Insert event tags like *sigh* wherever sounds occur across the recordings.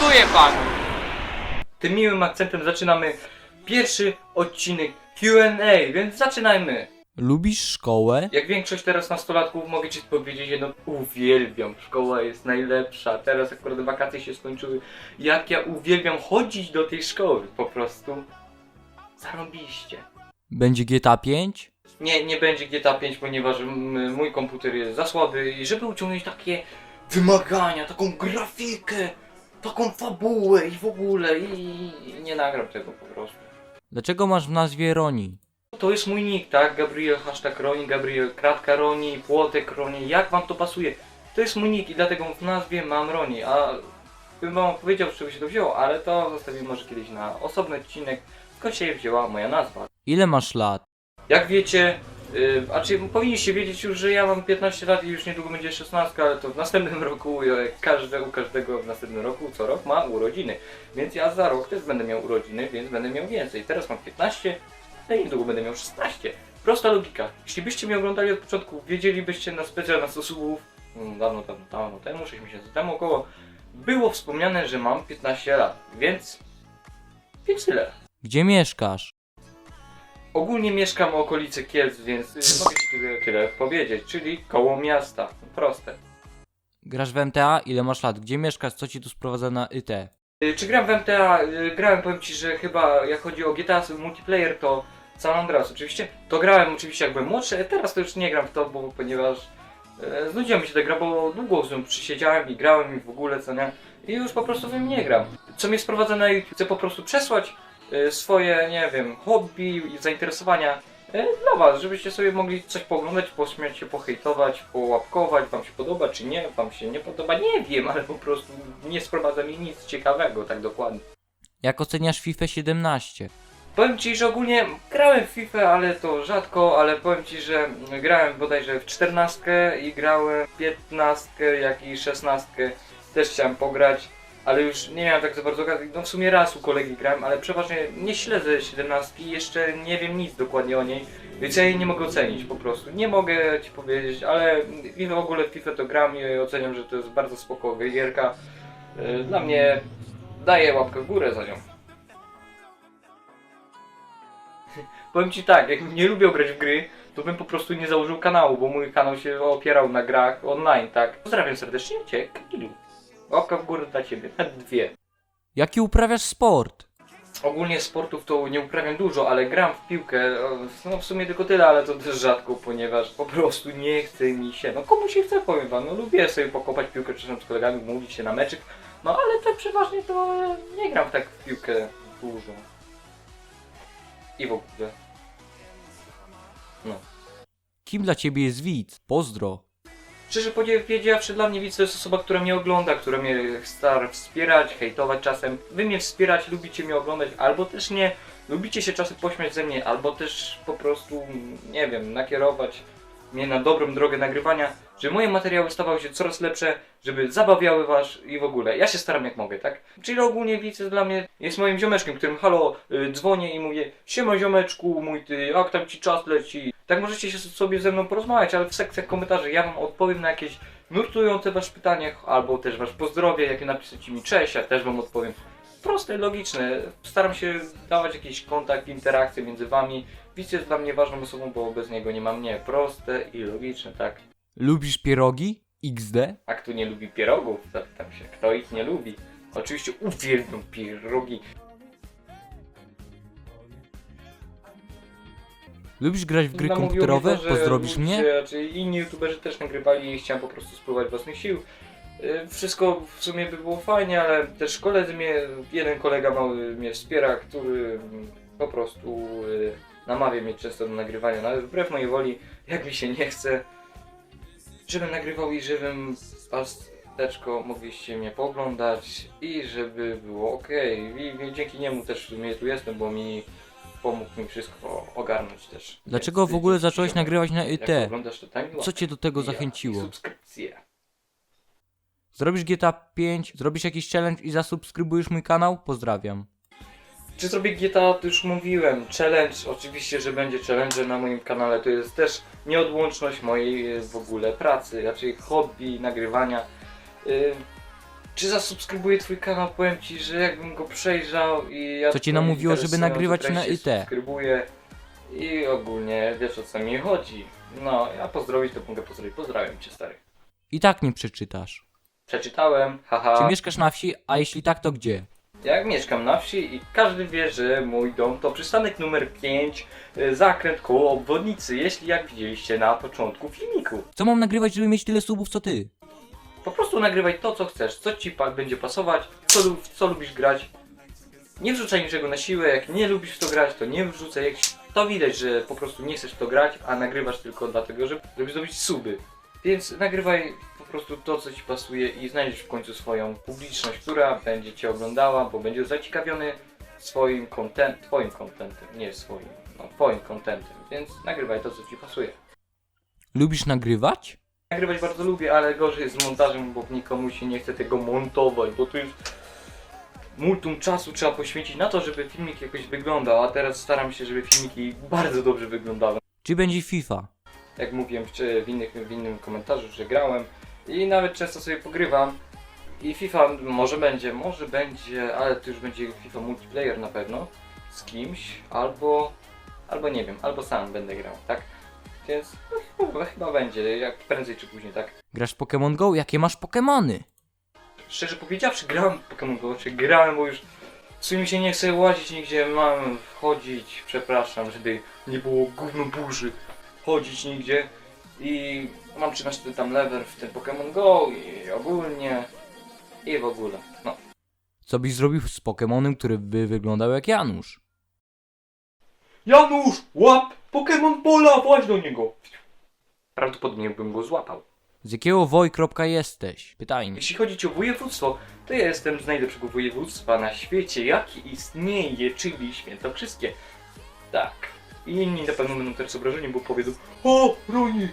Dziękuję panu. Tym miłym akcentem zaczynamy pierwszy odcinek Q&A, więc zaczynajmy. Lubisz szkołę? Jak większość teraz nastolatków mogę ci powiedzieć jedno, uwielbiam, szkoła jest najlepsza, teraz akurat wakacje się skończyły, jak ja uwielbiam chodzić do tej szkoły, po prostu zarobiście. Będzie GTA 5? Nie, nie będzie GTA 5, ponieważ mój komputer jest za słaby i żeby uciągnąć takie wymagania, taką grafikę, taką fabułę i w ogóle i, i nie nagram tego po prostu. Dlaczego masz w nazwie Roni? To jest mój nick, tak? Gabriel hashtag Roni, Gabriel kratka Roni, płotek Roni, jak wam to pasuje? To jest mój nick i dlatego w nazwie mam Roni, a bym wam powiedział, z czego się to wzięło, ale to zostawimy może kiedyś na osobny odcinek, skąd się wzięła moja nazwa. Ile masz lat? Jak wiecie, yy, a czy powinniście wiedzieć już, że ja mam 15 lat i już niedługo będzie 16, ale to w następnym *laughs* roku, jak każde, u każdego w następnym roku, co rok ma urodziny. Więc ja za rok też będę miał urodziny, więc będę miał więcej. Teraz mam 15, no i niedługo będę miał 16. Prosta logika. Jeśli byście mnie oglądali od początku, wiedzielibyście na specjalnych sposobów, mm, dawno, dawno, dawno temu, 6 miesięcy temu około, było wspomniane, że mam 15 lat, więc... Więc tyle. Gdzie mieszkasz? Ogólnie mieszkam w okolicy Kielc, więc y, mogę ci tyle, tyle powiedzieć, czyli koło miasta. Proste. Grasz w MTA? Ile masz lat? Gdzie mieszkasz? Co ci tu sprowadza na YT? Y, Czy gram w MTA? Y, Grałem, powiem ci, że chyba jak chodzi o GTA multiplayer, to San Andreas oczywiście. To grałem oczywiście jak byłem młodszy, teraz to już nie gram w to, bo ponieważ e, znudziła mi się ta gra, bo długo z nią przysiedziałem i grałem i w ogóle, co nie? I już po prostu w nią nie gram. Co mnie sprowadza na YouTube? Chcę po prostu przesłać e, swoje, nie wiem, hobby i zainteresowania e, dla was, żebyście sobie mogli coś pooglądać, pośmiać się, pohejtować, połapkować, wam się podoba czy nie, wam się nie podoba, nie wiem, ale po prostu nie sprowadza mi nic ciekawego, tak dokładnie. Jak oceniasz FIFA 17? Powiem ci, że ogólnie grałem w FIFA, ale to rzadko, ale powiem ci, że grałem bodajże w 14 i grałem w 15, jak i 16. Też chciałem pograć, ale już nie miałem tak za bardzo okazji. No w sumie raz u kolegi grałem, ale przeważnie nie śledzę 17 i jeszcze nie wiem nic dokładnie o niej, więc ja jej nie mogę ocenić po prostu. Nie mogę ci powiedzieć, ale w ogóle w FIFA to gram i oceniam, że to jest bardzo spoko gierka. Y, Dla mnie daję łapkę w górę za nią. *laughs* Powiem ci tak, jakbym nie lubił grać w gry, to bym po prostu nie założył kanału, bo mój kanał się opierał na grach online, tak? Pozdrawiam serdecznie Cię, Kakilu. Łapka w górę dla Ciebie, nawet *laughs* dwie. Jaki uprawiasz sport? Ogólnie sportów to nie uprawiam dużo, ale gram w piłkę, no w sumie tylko tyle, ale to też rzadko, ponieważ po prostu nie chce mi się, no komu się chce, powiem wam, no lubię sobie pokopać piłkę czasem z kolegami, mówić się na meczyk, no ale tak przeważnie to nie gram tak w piłkę dużo. I w ogóle. Kim dla ciebie jest widz? Pozdro. Szczerze powiedziawszy, dla mnie widz jest osoba, która mnie ogląda, która mnie stara wspierać, hejtować czasem. Wy mnie wspierać, lubicie mnie oglądać, albo też nie. Lubicie się czasem pośmiać ze mnie, albo też po prostu, nie wiem, nakierować mnie na dobrą drogę nagrywania, żeby moje materiały stawały się coraz lepsze, żeby zabawiały was i w ogóle. Ja się staram jak mogę, tak? Czyli ogólnie widz dla mnie jest moim ziomeczkiem, którym halo, y, dzwonię i mówię Siema ziomeczku, mój ty, jak tam ci czas leci? Tak możecie się sobie ze mną porozmawiać, ale w sekcjach komentarzy ja wam odpowiem na jakieś nurtujące wasze pytanie, albo też wasz pozdrowie, jakie napiszecie mi cześć, ja też wam odpowiem. Proste, logiczne. Staram się dawać jakiś kontakt, interakcję między wami. Widz jest dla mnie ważną osobą, bo bez niego nie ma mnie. Proste i logiczne, tak. Lubisz pierogi? XD? A kto nie lubi pierogów? Zapytam się, kto ich nie lubi? Oczywiście uwielbiam pierogi. Lubisz grać w gry Namówiło komputerowe? to, że Pozdrowisz ludzie, mnie? Znaczy inni youtuberzy też nagrywali i chciałem po prostu spróbować własnych sił. Y, Wszystko w sumie by było fajnie, ale też koledzy mnie, jeden kolega mały mnie wspiera, który mm, po prostu y, namawia mnie często do nagrywania, no ale wbrew mojej woli, jak mi się nie chce, żebym nagrywał i żebym pasteczko mogliście mnie poglądać i żeby było ok. I, dzięki niemu też w sumie tu jestem, bo mi pomógł mi wszystko ogarnąć też. Dlaczego Więc w ogóle zacząłeś nagrywać na to tak Co cię do tego zachęciło? Subskrypcje. Zrobisz GTA 5? Zrobisz jakiś challenge i zasubskrybujesz mój kanał? Pozdrawiam. Czy zrobię GTA, to już mówiłem. Challenge, oczywiście, że będzie challenge na moim kanale. To jest też nieodłączność mojej e, w ogóle pracy, raczej hobby, nagrywania. Y, czy zasubskrybuję twój kanał, powiem ci, że jakbym go przejrzał i ja Co ci namówiło, żeby nagrywać na IT? subskrybuję i ogólnie wiesz o co mi chodzi. No, ja pozdrowić to mogę pozdrowić. Pozdrawiam cię stary. I tak nie przeczytasz. Przeczytałem, haha. Czy mieszkasz na wsi, a jeśli tak, to gdzie? Jak mieszkam na wsi i każdy wie, że mój dom to przystanek numer 5, y, zakręt koło obwodnicy, jeśli jak widzieliście na początku filmiku. Co mam nagrywać, żeby mieć tyle subów co ty? Po prostu nagrywaj to, co chcesz, co ci pa- będzie pasować, co, lu- w co lubisz grać. Nie wrzucaj niczego na siłę, jak nie lubisz w to grać, to nie wrzucaj. Jak to widać, że po prostu nie chcesz w to grać, a nagrywasz tylko dlatego, żeby, żeby zdobyć suby. Więc nagrywaj po prostu to, co ci pasuje i znajdziesz w końcu swoją publiczność, która będzie cię oglądała, bo będzie zaciekawiony swoim content, twoim contentem, nie swoim, no twoim contentem. Więc nagrywaj to, co ci pasuje. Lubisz nagrywać? Nagrywać bardzo lubię, ale gorzej jest z montażem, bo nikomu się nie chce tego montować, bo to jest multum czasu trzeba poświęcić na to, żeby filmik jakoś wyglądał, a teraz staram się, żeby filmiki bardzo dobrze wyglądały. Czy będzie FIFA? Jak mówiłem w, w, innych, w innym komentarzu, że grałem i nawet często sobie pogrywam i FIFA może będzie, może będzie, ale to już będzie FIFA multiplayer na pewno z kimś, albo, albo nie wiem, albo sam będę grał, tak? Więc no, chyba, chyba będzie, jak prędzej czy później, tak? Grasz w Pokémon Go? Jakie masz Pokémony? szczerze powiedziawszy, grałem w Pokémon Go, czy grałem, bo już w sumie się nie chcę łazić nigdzie, mam wchodzić, przepraszam, żeby nie było gówno burzy, chodzić nigdzie i mam 13 tam level w tym Pokémon Go i ogólnie i w ogóle, no. Co byś zrobił z Pokémonem, który by wyglądał jak Janusz? Janusz, łap Pokémon Pola, właź do niego! Prawdopodobnie bym go złapał. Z jakiego woj. jesteś? Pytanie. Jeśli chodzi o województwo, to ja jestem z najlepszego województwa na świecie, jakie istnieje, czyli świętokrzyskie. Tak. I inni na pewno będą teraz obrażeni, bo powiedzą O, Roni, e,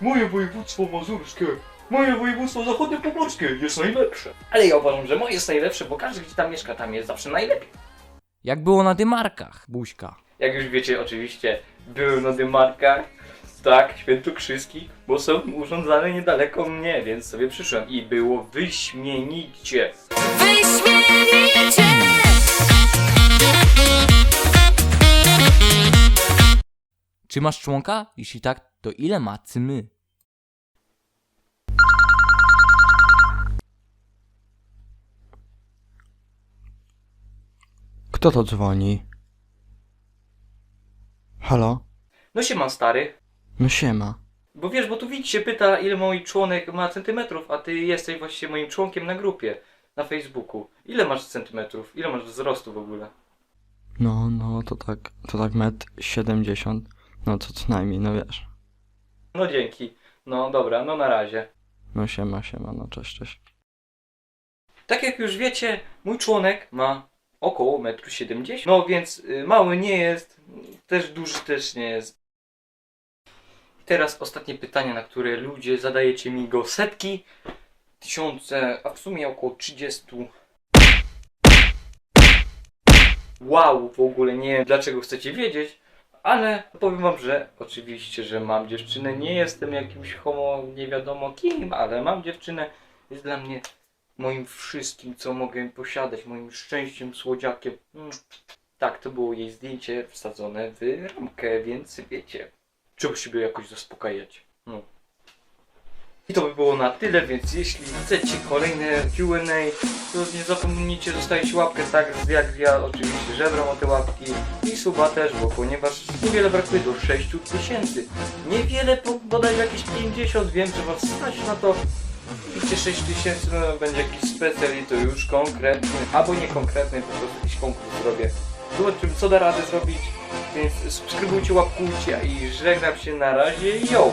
moje województwo mazurskie, moje województwo zachodniopomorskie jest najlepsze. Ale ja uważam, że moje jest najlepsze, bo każdy, gdzie tam mieszka, tam jest zawsze najlepiej. Jak było na Dymarkach? Buźka. Jak już wiecie, oczywiście byłem na Dymarkach, tak, świętokrzyskich, bo są urządzane niedaleko mnie, więc sobie przyszłem i było wyśmienicie. Wyśmienicie! Czy masz członka? Jeśli tak, to ile ma cymy? Kto to dzwoni? Halo? No się mam stary. No siema. Bo wiesz, bo tu widz się pyta, ile mój członek ma centymetrów, a ty jesteś właśnie moim członkiem na grupie, na Facebooku. Ile masz centymetrów? Ile masz wzrostu w ogóle? No, no, to tak, to tak metr 70. No to co najmniej, no wiesz. No dzięki. No dobra, no na razie. No siema, siema, no cześć, cześć. Tak jak już wiecie, mój członek ma około 1,70 m. No więc y, mały nie jest, też duży też nie jest. Teraz ostatnie pytanie, na które ludzie zadajecie mi go setki, tysiące, a w sumie około 30. Wow, w ogóle nie wiem dlaczego chcecie wiedzieć, ale powiem wam, że oczywiście, że mam dziewczynę, nie jestem jakimś homo, nie wiadomo kim, ale mam dziewczynę, jest dla mnie moim wszystkim, co mogę posiadać, moim szczęściem, słodziakiem. Mm. Tak, to było jej zdjęcie wsadzone w ramkę, więc wiecie, trzeba siebie jakoś zaspokajać. No. I to by było na tyle, więc jeśli chcecie kolejne Q&A, to nie zapomnijcie zostawić łapkę tak jak ja oczywiście żebram o te łapki i suba też, bo ponieważ niewiele brakuje do 6 tysięcy. Niewiele, bo- bodaj jakieś 50, wiem, że was stać na to. Widzicie 6 tysięcy, no będzie jakiś specjal i to już konkretny, albo nie konkretny, po prostu jakiś konkurs zrobię. Zobaczymy co da radę zrobić, więc subskrybujcie, łapkujcie i żegnam się na razie, yo!